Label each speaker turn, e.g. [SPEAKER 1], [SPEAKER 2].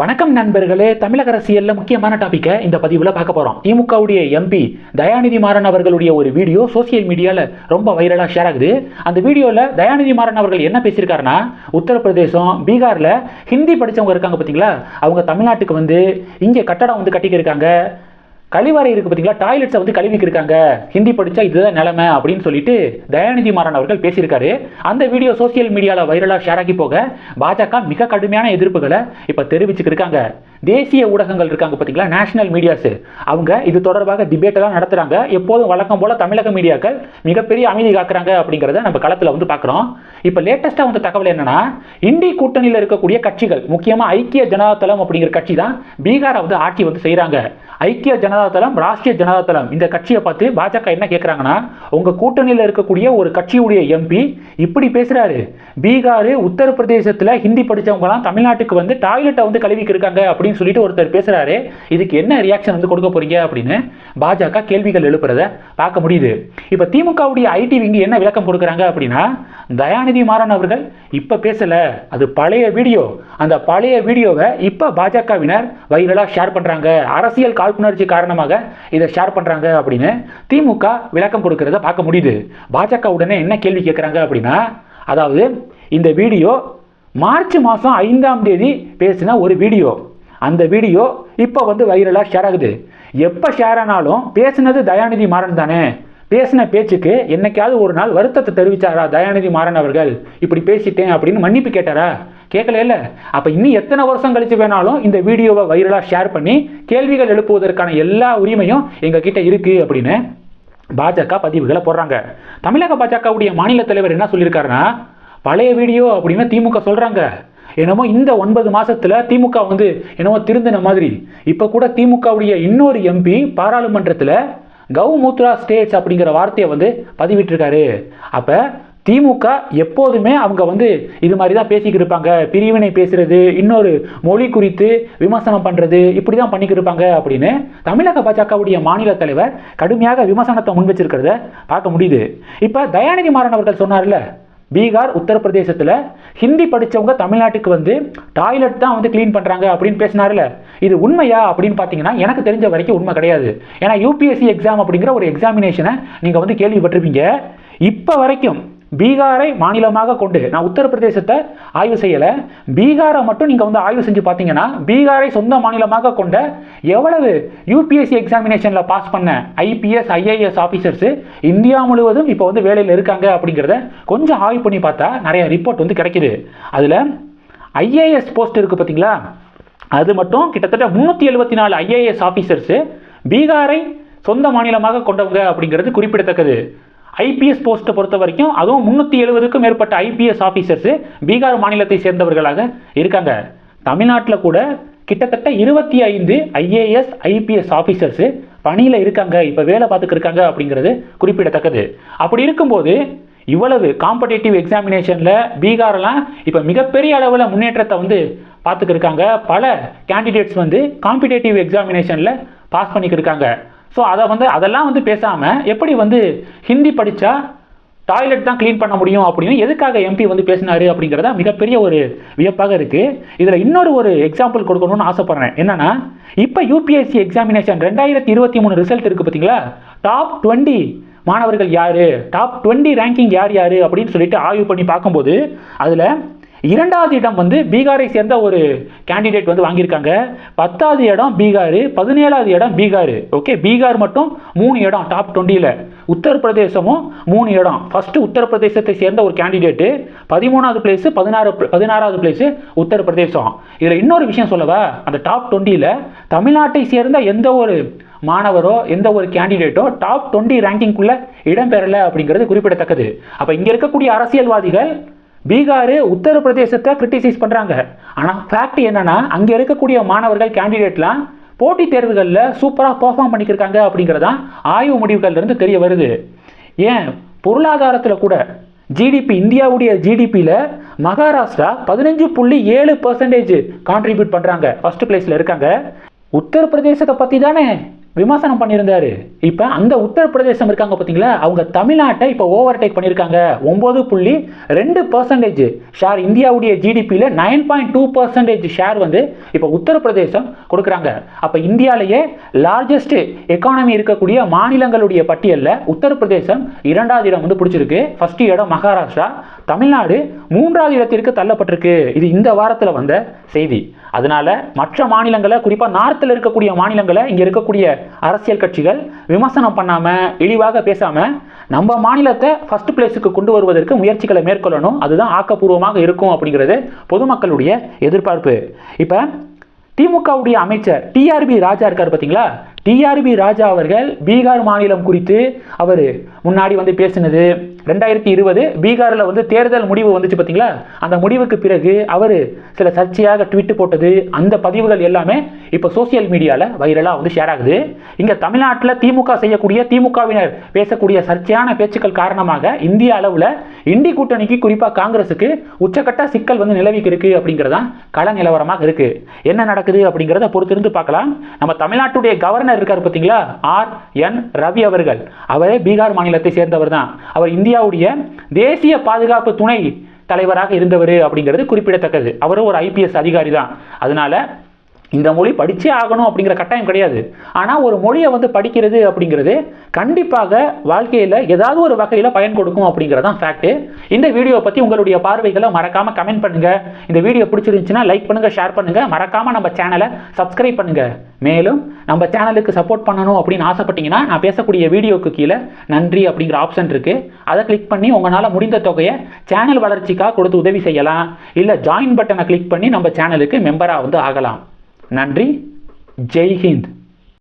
[SPEAKER 1] வணக்கம் நண்பர்களே தமிழக அரசியல்ல முக்கியமான டாபிக்கை இந்த பதிவில் பார்க்க போறோம். திமுகவுடைய எம்பி தயாநிதி மாறன் அவர்களுடைய ஒரு வீடியோ சோசியல் மீடியாவில் ரொம்ப வைரலாக ஷேர் ஆகுது. அந்த வீடியோவில் தயாநிதி மாறன் அவர்கள் என்ன பேசியிருக்காருன்னா உத்தரப்பிரதேசம் பீகாரில் ஹிந்தி படித்தவங்க இருக்காங்க பார்த்தீங்களா அவங்க தமிழ்நாட்டுக்கு வந்து இங்கே கட்டடம் வந்து கட்டிக்கிருக்காங்க. கழிவறை இருக்கு பார்த்தீங்களா டாய்லெட்ஸை வந்து கழுவிக்கு இருக்காங்க ஹிந்தி படித்தா இதுதான் நிலைமை அப்படின்னு சொல்லிட்டு தயாநிதி மாறன் அவர்கள் பேசியிருக்காரு. அந்த வீடியோ சோசியல் மீடியாவில் வைரலாக ஷேர் ஆகி போக பாஜக மிக கடுமையான எதிர்ப்புகளை இப்போ தெரிவிச்சுக்கிருக்காங்க. தேசிய ஊடகங்கள் இருக்காங்க பார்த்தீங்களா நேஷனல் மீடியாஸ் அவங்க இது தொடர்பாக டிபேட்டெல்லாம் நடத்துகிறாங்க எப்போதும் வழக்கம் போல் தமிழக மீடியாக்கள் மிகப்பெரிய அமைதி காக்குறாங்க அப்படிங்கிறத நம்ம களத்தில் வந்து பார்க்குறோம் இப்போ லேட்டஸ்ட்டாக வந்த தகவல் என்னென்னா இந்தி கூட்டணியில் இருக்கக்கூடிய கட்சிகள் முக்கியமாக ஐக்கிய ஜனதாதளம் அப்படிங்கிற கட்சி தான் பீகாரை வந்து ஆட்சி வந்து செய்கிறாங்க ஐக்கிய ஜனதா தளம் ராஷ்டிரிய ஜனதா தளம் இந்த கட்சியை பார்த்து பாஜக என்ன கேட்குறாங்கன்னா உங்கள் கூட்டணியில் இருக்கக்கூடிய ஒரு கட்சியுடைய எம்பி இப்படி பேசுகிறாரு பீகார் உத்தரப்பிரதேசத்தில் ஹிந்தி படித்தவங்கலாம் தமிழ்நாட்டுக்கு வந்து டாய்லெட்டை வந்து கழுவிக்கு இருக்காங்க அப்படின்னு சொல்லிட்டு ஒருத்தர் பேசுறாரு. இதுக்கு என்ன ரியாக்ஷன் வந்து கொடுக்க போறீங்க அப்படின்னு பாஜக கேள்விகள் எழுப்புறத பார்க்க முடியுது. இப்போ திமுகவுடைய ஐடி விங்கு என்ன விளக்கம் கொடுக்குறாங்க அப்படின்னா தயாநிதி மாறன் அவர்கள் இப்ப பேசல. அது பழைய வீடியோ. அந்த பழைய வீடியோவை இப்போ பாஜகவினர் வைரலாக ஷேர் பண்றாங்க. அரசியல் காழ்ப்புணர்ச்சி காரணமாக இதை ஷேர் பண்றாங்க அப்படின்னு திமுக விளக்கம் கொடுக்கறத பார்க்க முடியுது. பாஜக உடனே என்ன கேள்வி கேட்குறாங்க அப்படின்னா அதாவது இந்த வீடியோ மார்ச் மாதம் ஐந்தாம் தேதி பேசின ஒரு வீடியோ. அந்த வீடியோ இப்போ வந்து வைரலாக ஷேர் ஆகுது. எப்போ ஷேர் ஆனாலும் பேசினது தயாநிதி மாறன் தானே. பேசின பேச்சுக்கு என்னைக்காவது ஒரு நாள் வருத்தத்தை தெரிவித்தாரா தயாநிதி மாறன் அவர்கள்? இப்படி பேசிட்டேன் அப்படின்னு மன்னிப்பு கேட்டாரா? கேட்கல இல்லை. அப்போ இன்னும் எத்தனை வருஷம் கழித்து வேணாலும் இந்த வீடியோவை வைரலாக ஷேர் பண்ணி கேள்விகள் எழுப்புவதற்கான எல்லா உரிமையும் எங்ககிட்ட இருக்குது இருக்கு அப்படின்னு பாஜக பதிவுகளை போடுறாங்க. தமிழக பாஜகவுடைய மாநில தலைவர் என்ன சொல்லியிருக்காருன்னா பழைய வீடியோ அப்படின்னு திமுக சொல்கிறாங்க என்னமோ இந்த ஒன்பது மாதத்தில் திமுக வந்து என்னமோ திருந்தின மாதிரி. இப்போ கூட திமுகவுடைய இன்னொரு எம்பி பாராளுமன்றத்தில் கவுமூத்ரா ஸ்டேட்ஸ் அப்படிங்கிற வார்த்தையை வந்து பதிவிட்டிருக்காரு. அப்போ திமுக எப்போதுமே அவங்க வந்து இது மாதிரி தான் பேசிக்கிட்டு இருப்பாங்க. பிரிவினை பேசுறது இன்னொரு மொழி குறித்து விமர்சனம் பண்ணுறது இப்படி தான் பண்ணிக்கிட்டு இருப்பாங்க அப்படின்னு தமிழக பாஜகவுடைய மாநில தலைவர் கடுமையாக விமர்சனத்தை முன் வச்சிருக்கிறத பார்க்க முடியுது. இப்போ தயாநிதி மாறன் அவர்கள் சொன்னார்ல பீகார் உத்தரப்பிரதேசத்தில் ஹிந்தி படித்தவங்க தமிழ்நாட்டுக்கு வந்து டாய்லெட் தான் வந்து க்ளீன் பண்ணுறாங்க அப்படின்னு பேசினார்ல. இது உண்மையா அப்படின்னு பார்த்தீங்கன்னா எனக்கு தெரிஞ்ச வரைக்கும் உண்மை கிடையாது. ஏன்னா யூபிஎஸ்சி எக்ஸாம் அப்படிங்கிற ஒரு எக்ஸாமினேஷனை நீங்கள் வந்து கேள்விப்பட்டிருப்பீங்க. இப்போ வரைக்கும் பீகாரை மாநிலமாக கொண்டு நான் உத்தரப்பிரதேசத்தை ஆய்வு செய்யலை. பீகாரை மட்டும் நீங்கள் வந்து ஆய்வு செஞ்சு பார்த்தீங்கன்னா பீகாரை சொந்த மாநிலமாக கொண்ட எவ்வளவு யூபிஎஸ்சி எக்ஸாமினேஷனில் பாஸ் பண்ண ஐபிஎஸ் ஐஏஎஸ் ஆஃபீஸர்ஸ் இந்தியா முழுவதும் இப்போ வந்து வேலையில் இருக்காங்க அப்படிங்கிறத கொஞ்சம் ஆய்வு பண்ணி பார்த்தா நிறைய ரிப்போர்ட் வந்து கிடைக்கிது. அதில் ஐஏஎஸ் போஸ்ட் இருக்குது பார்த்தீங்களா? அது மட்டும் கிட்டத்தட்ட முந்நூற்றி எழுபத்தி நாலு ஐஏஎஸ் ஆஃபீஸர்ஸு பீகாரை சொந்த மாநிலமாக கொண்டவங்க அப்படிங்கிறது குறிப்பிடத்தக்கது. ஐபிஎஸ் போஸ்ட்டை பொறுத்த வரைக்கும் அதுவும் முந்நூற்றி எழுபதுக்கும் மேற்பட்ட ஐபிஎஸ் ஆஃபீஸர்ஸு பீகார் மாநிலத்தை சேர்ந்தவர்களாக இருக்காங்க. தமிழ்நாட்டில் கூட கிட்டத்தட்ட இருபத்தி ஐந்து ஐஏஎஸ் ஐபிஎஸ் ஆஃபீஸர்ஸு பணியில் இருக்காங்க இப்போ வேலை பார்த்துக்கிருக்காங்க அப்படிங்கிறது குறிப்பிடத்தக்கது. அப்படி இருக்கும்போது இவ்வளவு காம்படேட்டிவ் எக்ஸாமினேஷனில் பீகார்லாம் இப்போ மிகப்பெரிய அளவில் முன்னேற்றத்தை வந்து பார்த்துக்கிருக்காங்க பல கேண்டிடேட்ஸ் வந்து காம்படேட்டிவ் எக்ஸாமினேஷனில் பாஸ் பண்ணிக்கிருக்காங்க ஸோ அதை வந்து அதெல்லாம் வந்து பேசாமல் எப்படி வந்து ஹிந்தி படித்தா டாய்லெட் தான் க்ளீன் பண்ண முடியும் அப்படின்னு எதுக்காக எம்பி வந்து பேசினாரு அப்படிங்கிறத மிகப்பெரிய ஒரு வியப்பாக இருக்குது இதில் இன்னொரு ஒரு எக்ஸாம்பிள் கொடுக்கணும்னு ஆசைப்பட்றேன். என்னென்னா இப்போ யூபிஎஸ்சி எக்ஸாமினேஷன் ரெண்டாயிரத்தி இருபத்தி மூணு ரிசல்ட் இருக்குது பார்த்தீங்களா டாப் டுவெண்ட்டி மாணவர்கள் யார்? டாப் டுவெண்ட்டி ரேங்கிங் யார் யார்? அப்படின்னு சொல்லிட்டு ஆய்வு பண்ணி பார்க்கும்போது அதில் இரண்டாவது இடம் வந்து பீகாரை சேர்ந்த ஒரு கேண்டிடேட் வந்து வாங்கியிருக்காங்க. பத்தாவது இடம் பீகார் பதினேழாவது இடம் பீகார். ஓகே பீகார் மட்டும் மூணு இடம் டாப் டுவெண்ட்டியில் உத்தரப்பிரதேசமும் மூணு இடம். ஃபஸ்ட்டு உத்தரப்பிரதேசத்தை சேர்ந்த ஒரு கேண்டிடேட்டு பதிமூணாவது பிளேஸு பதினாறு பதினாறாவது பிளேஸு உத்தரப்பிரதேசம். இதில் இன்னொரு விஷயம் சொல்லவா? அந்த டாப் டுவெண்ட்டியில் தமிழ்நாட்டை சேர்ந்த எந்த ஒரு மாணவரோ எந்த ஒரு கேண்டிடேட்டோ டாப் டுவெண்ட்டி ரேங்கிங்குள்ளே இடம்பெறலை அப்படிங்கிறது குறிப்பிடத்தக்கது. அப்போ இங்கே இருக்கக்கூடிய அரசியல்வாதிகள் பீகார் உத்தரப்பிரதேசத்தை கிரிட்டிசைஸ் பண்ணுறாங்க ஆனால் ஃபேக்ட் என்னென்னா அங்கே இருக்கக்கூடிய மாணவர்கள் கேண்டிடேட்லாம் போட்டித் தேர்வுகளில் சூப்பராக பர்ஃபார்ம் பண்ணிக்கிருக்காங்க அப்படிங்கிறதான் ஆய்வு முடிவுகள்லேருந்து தெரிய வருது. ஏன்? பொருளாதாரத்தில் கூட ஜிடிபி இந்தியாவுடைய ஜிடிபியில் மகாராஷ்டிரா பதினஞ்சு புள்ளி ஏழு பர்சன்டேஜ் கான்ட்ரிபியூட் பண்ணுறாங்க ஃபர்ஸ்ட் பிளேஸில் இருக்காங்க. உத்தரப்பிரதேசத்தை பற்றி தானே விமர்சனம் பண்ணியிருந்தாரு. இப்போ அந்த உத்தரப்பிரதேசம் இருக்காங்க பார்த்தீங்களா அவங்க தமிழ்நாட்டை இப்போ ஓவர் டேக் பண்ணியிருக்காங்க. ஒம்பது புள்ளி ரெண்டு பர்சன்டேஜ் ஷேர் இந்தியாவுடைய ஜிடிபியில் nine point two percentage share வந்து இப்போ உத்தரப்பிரதேசம் கொடுக்குறாங்க. அப்போ இந்தியாவிலேயே லார்ஜஸ்ட் எக்கானமி இருக்கக்கூடிய மாநிலங்களுடைய பட்டியலில் உத்தரப்பிரதேசம் இரண்டாவது இடம் வந்து பிடிச்சிருக்கு. ஃபர்ஸ்ட் இடம் மகாராஷ்டிரா. தமிழ்நாடு மூன்றாவது இடத்திற்கு தள்ளப்பட்டிருக்கு. இது இந்த வாரத்தில் வந்த செய்தி. அதனால மற்ற மாநிலங்களை குறிப்பாக நார்த்தில் இருக்கக்கூடிய மாநிலங்களை இங்கே இருக்கக்கூடிய அரசியல் கட்சிகள் விமர்சனம் பண்ணாமல் இழிவாக பேசாமல் நம்ம மாநிலத்தை ஃபர்ஸ்ட் பிளேஸுக்கு கொண்டு வருவதற்கு முயற்சிகளை மேற்கொள்ளணும். அதுதான் ஆக்கப்பூர்வமாக இருக்கும் அப்படிங்கிறது பொதுமக்களுடைய எதிர்பார்ப்பு. இப்போ திமுகவுடைய அமைச்சர் டிஆர்பி ராஜா இருக்கார் பார்த்தீங்களா டிஆர்பி ராஜா அவர்கள் பீகார் மாநிலம் குறித்து அவர் முன்னாடி வந்து பேசினது ரெண்டாயிரத்தி இருபது பீகாரில் வந்து தேர்தல் முடிவு வந்துச்சு பார்த்தீங்களா அந்த முடிவுக்கு பிறகு அவர் சில சர்ச்சையாக ட்விட் போட்டது அந்த பதிவுகள் எல்லாமே இப்போ சோசியல் மீடியாவில் வைரலாக வந்து ஷேர் ஆகுது. இங்கே தமிழ்நாட்டில் திமுக செய்யக்கூடிய திமுகவினர் பேசக்கூடிய சர்ச்சையான பேச்சுக்கள் காரணமாக இந்திய அளவில் இந்தி கூட்டணிக்கு குறிப்பாக காங்கிரஸுக்கு உச்சக்கட்ட சிக்கல் வந்து நிலவிக்கு இருக்கு அப்படிங்கிறதான் கள நிலவரமாக இருக்கு. என்ன நடக்குது அப்படிங்கிறத பொறுத்திருந்து பார்க்கலாம். நம்ம தமிழ்நாட்டுடைய கவர்னர் இருக்கார் பார்த்தீங்களா ஆர் என் ரவி அவர்கள். அவரே பீகார் மாநிலத்தை சேர்ந்தவர் தான் அவர் இந்தியாவுடைய தேசிய பாதுகாப்பு துணை தலைவராக இருந்தவர் அப்படிங்கிறது குறிப்பிடத்தக்கது. அவரும் ஒரு ஐபிஎஸ் அதிகாரி தான். அதனால இந்த மொழி படித்தே ஆகணும் அப்படிங்கிற கட்டாயம் கிடையாது. ஆனால் ஒரு மொழியை வந்து படிக்கிறது அப்படிங்கிறது கண்டிப்பாக வாழ்க்கையில் ஏதாவது ஒரு வகையில் பயன் கொடுக்கும் அப்படிங்கிறதான் ஃபேக்ட்டு இந்த வீடியோவை பற்றி உங்களுடைய பார்வைகளை மறக்காமல் கமெண்ட் பண்ணுங்கள் இந்த வீடியோ பிடிச்சிருந்துச்சுன்னா லைக் பண்ணுங்கள் ஷேர் பண்ணுங்கள் மறக்காமல் நம்ம சேனலை சப்ஸ்கிரைப் பண்ணுங்கள் மேலும் நம்ம சேனலுக்கு சப்போர்ட் பண்ணணும் அப்படின்னு ஆசைப்பட்டீங்கன்னா நான் பேசக்கூடிய வீடியோக்கு கீழே நன்றி அப்படிங்கிற ஆப்ஷன் இருக்குது அதை கிளிக் பண்ணி உங்களால் முடிந்த தொகையை சேனல் வளர்ச்சிக்காக கொடுத்து உதவி செய்யலாம். இல்லை ஜாயின் பட்டனை கிளிக் பண்ணி நம்ம சேனலுக்கு மெம்பராக வந்து ஆகலாம். நன்றி. ஜெய் ஹிந்த்